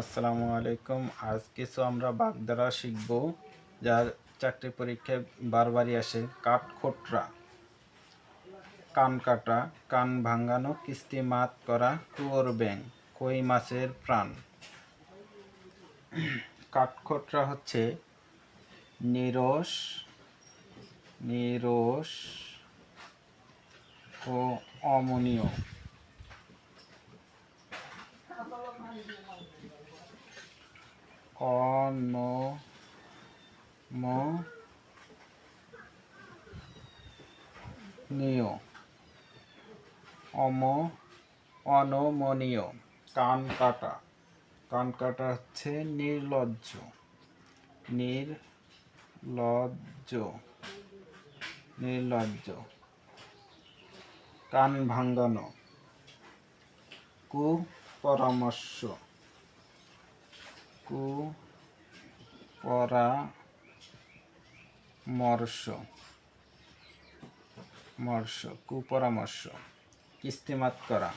আসসালামু আলাইকুম। আজ কিছু আমরা বাগদারা শিখব, যার চাকরি পরীক্ষায় বারবারই আসে কাঠ খোটরা কান কাটা, কান ভাঙানো, কিস্তি মাত করা, কুয়োর ব্যাং কই মাছের প্রাণ। কাঠখোটরা হচ্ছে নিরস নিরস ও অমনীয়। অন নিয়। অম, অনমনীয়। কান কাটা। কান কাটা হচ্ছে নির্লজ্জ। নির্লজ্জ। নির্লজ্জ। কান ভাঙ্গানো কু পরামর্শ কু পরামর্শ মর্শ কুপরামর্শ কিস্তিমাত করা।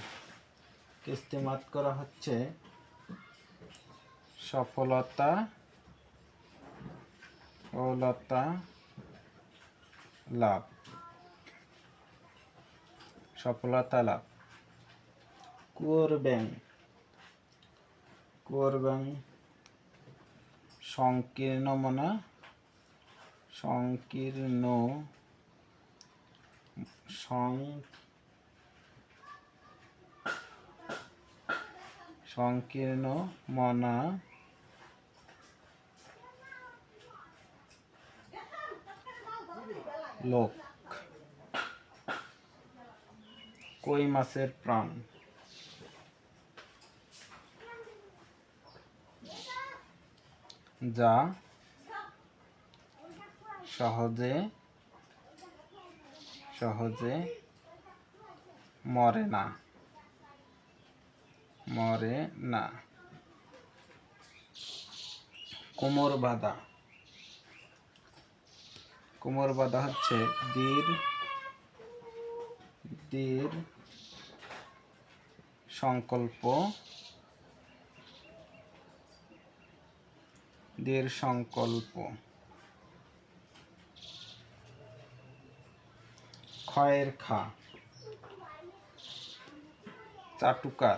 কিস্তিমাত করা হচ্ছে সফলতা সফলতা লাভ। সফলতা, লাভ। কুয়োর ব্যাং কুয়োর ব্যাং সংকীর্ণ মনা? সংকীর্ণ সং সংকীর্ণ মনা। লোক। কই মাছের প্রাণ? যা সহজে সহজে মরে না। মরে না। কোমর বাঁধা কোমর বাঁধা হচ্ছে দীর দীর সংকল্প দীর সংকল্প। ক্ষয়ের খা। চাটুকার।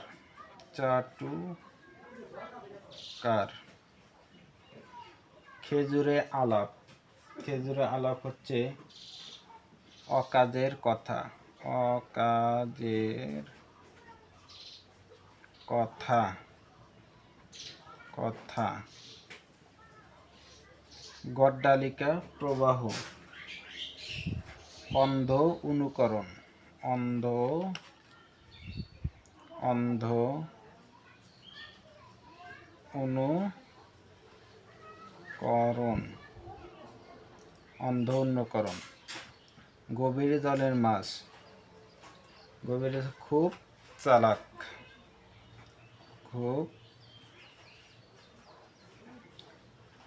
চাটুকার। খেজুরে আলাপ। খেজুরে আলাপ হচ্ছে অকাজের কথা। অকাজের কথা। কথা। গড্ডালিকা প্রবাহ। অন্ধ অনুকরণ। অন্ধ অন্ধ অনুকরণ। অন্ধ অনুকরণ। গভীর জলের মাছ। গভীর খুব চালাক। খুব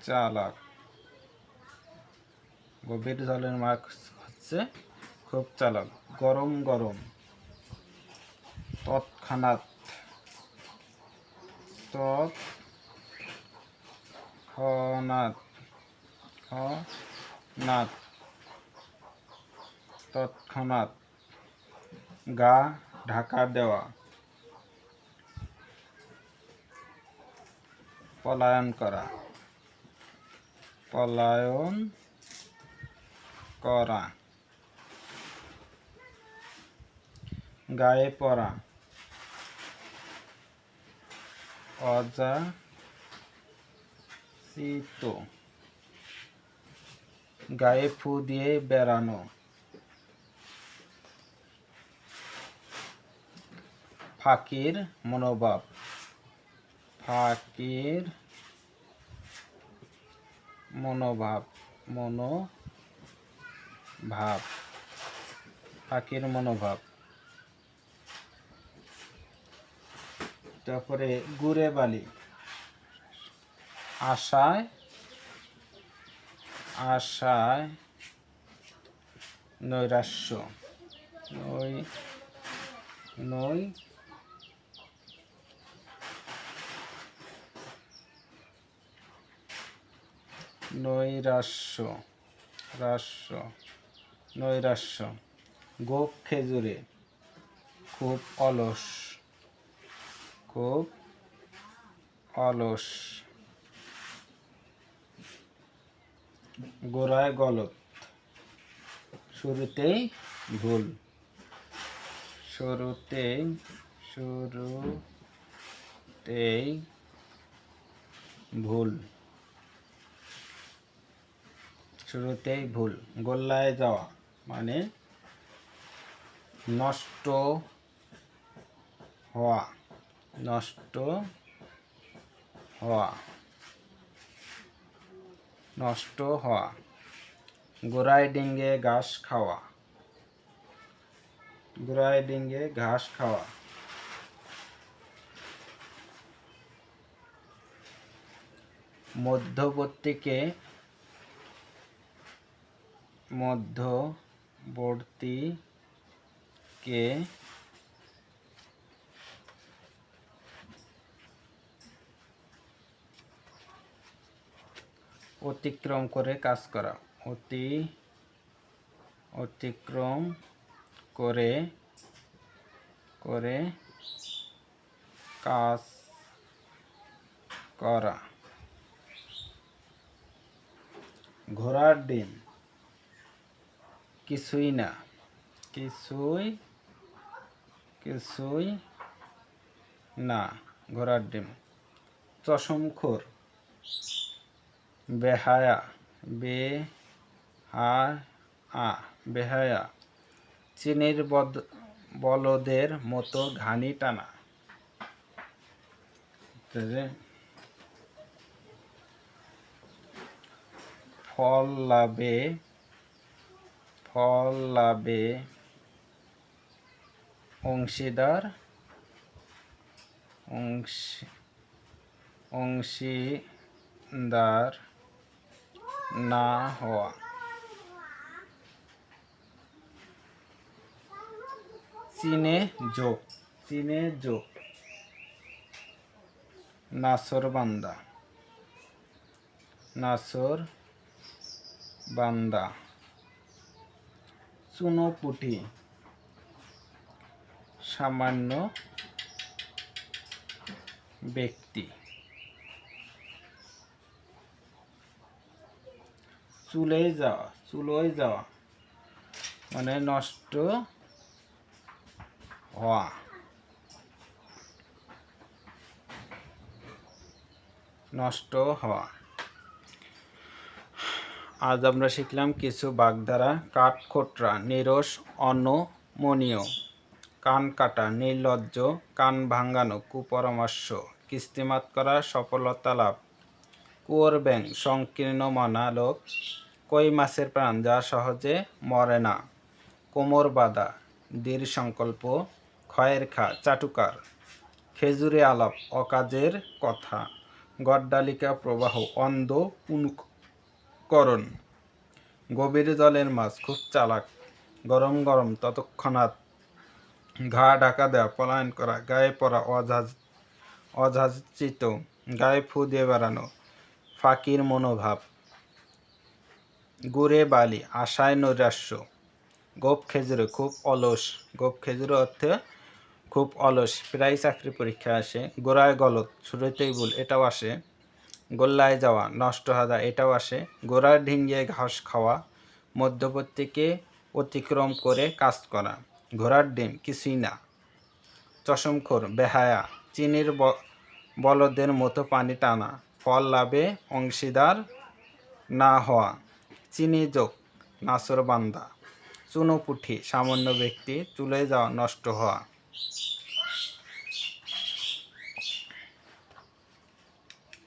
চালাক। গভীর জলের মাছ হচ্ছে খুব চালাক। গরম গরম। তৎক্ষণাৎ তৎক্ষণাৎ খনাৎ তৎক্ষণাৎ গা ঢাকা দেওয়া। পলায়ন করা। পলায়ন করা। গায়ে পড়া অজা অযাচিত গায়ে ফু দিয়ে বেড়ানো। ফাকির মনোভাব। ফাকির মনোভাব। ভাব পাখির মনোভাব। তারপরে গুড়ে বালি। আশায় আশায় নৈরাশ্য। নই নৈ। নৈরাশ্য রাশ্য। নৈরাশ্য। গোপ খেজুরে, খুব অলস খুব অলস। গোড়ায় গলত, শুরুতেই ভুল। শুরুতেই শুরুতেই ভুল। শুরুতেই ভুল। গোল্লায় যাওয়া। মানে নষ্ট হওয়া নষ্ট হওয়া নষ্ট হওয়া, গোড়ায় ডিঙ্গে ঘাস খাওয়া, গোড়ায় ডিঙ্গে ঘাস খাওয়া। মধ্যবর্তীকে মধ্যবর্তীকে অতিক্রম করে কাজ করা। অতি অতিক্রম করে করে কাজ করা। ঘোড়ার ডিম। কিছুই না। কিছুই কিছুই না। ঘোড়ার ডিম। চশমখোর। বেহায়া। বে হা আ বেহায়া। চীনের বদ, বলদের মতো ঘানি টানা। ফল লাভে ফল লাভে অংশীদার অংশী, অংশীদার না হওয়া। চীনে যোগ চীনে যোগ নাসর বান্দা নাসর বান্দা। চুনোপুটি। সামান্য ব্যক্তি। চুলে যাওয়া চুলোয় যাওয়া। মানে নষ্ট হওয়া। নষ্ট হওয়া। আজ আমরা শিখলাম কিছু বাগধারা, কাঠখোটরা, নিরস অনমনীয় কান কাটা, নির্লজ্জ, কান ভাঙ্গানো কুপরামর্শ, কিস্তিমাত করা, সফলতা লাভ। কুয়োর ব্যাং সংকীর্ণ মনা লোক কই মাছের প্রাণ যা সহজে মরে না। কোমর বাঁধা, দৃঢ় সংকল্প, ক্ষয়ের খা, চাটুকার। খেজুরে আলাপ, অকাজের কথা। গড্ডালিকা প্রবাহ, অন্ধ পুনকরণ গভীর জলের মাছ খুব চালাক। গরম গরম ততক্ষণাৎ ঘা ঢাকা দেওয়া, পলায়ন করা, গায়ে পড়া অজাজ অযাচিত গায়ে ফু দিয়ে বেড়ানো, ফাঁকির মনোভাব। গুড়ে বালি, আশায় নৈরাশ্য। গোপ খেজুরে খুব অলস। গোপ খেজুরে অর্থে খুব অলস। প্রায় চাকরি পরীক্ষা আসে, গোড়ায় গলত শুরুতেই ভুল, এটাও আসে। গোল্লায় যাওয়া, নষ্ট হাজা, এটাও আসে। গোড়ার ঢিঙ্গে ঘাস খাওয়া, মধ্যবর্তীকে অতিক্রম করে কাজ করা। ঘোড়ার ডিম, কিছুই না। চশমখোর, বেহায়া, চিনির বলদের মতো পানি টানা। ফল লাভে অংশীদার না হওয়া। চিনি যোগ, নাসর বান্দা। চুনোপুঠি সামান্য ব্যক্তি চুলে যাওয়া, নষ্ট হওয়া।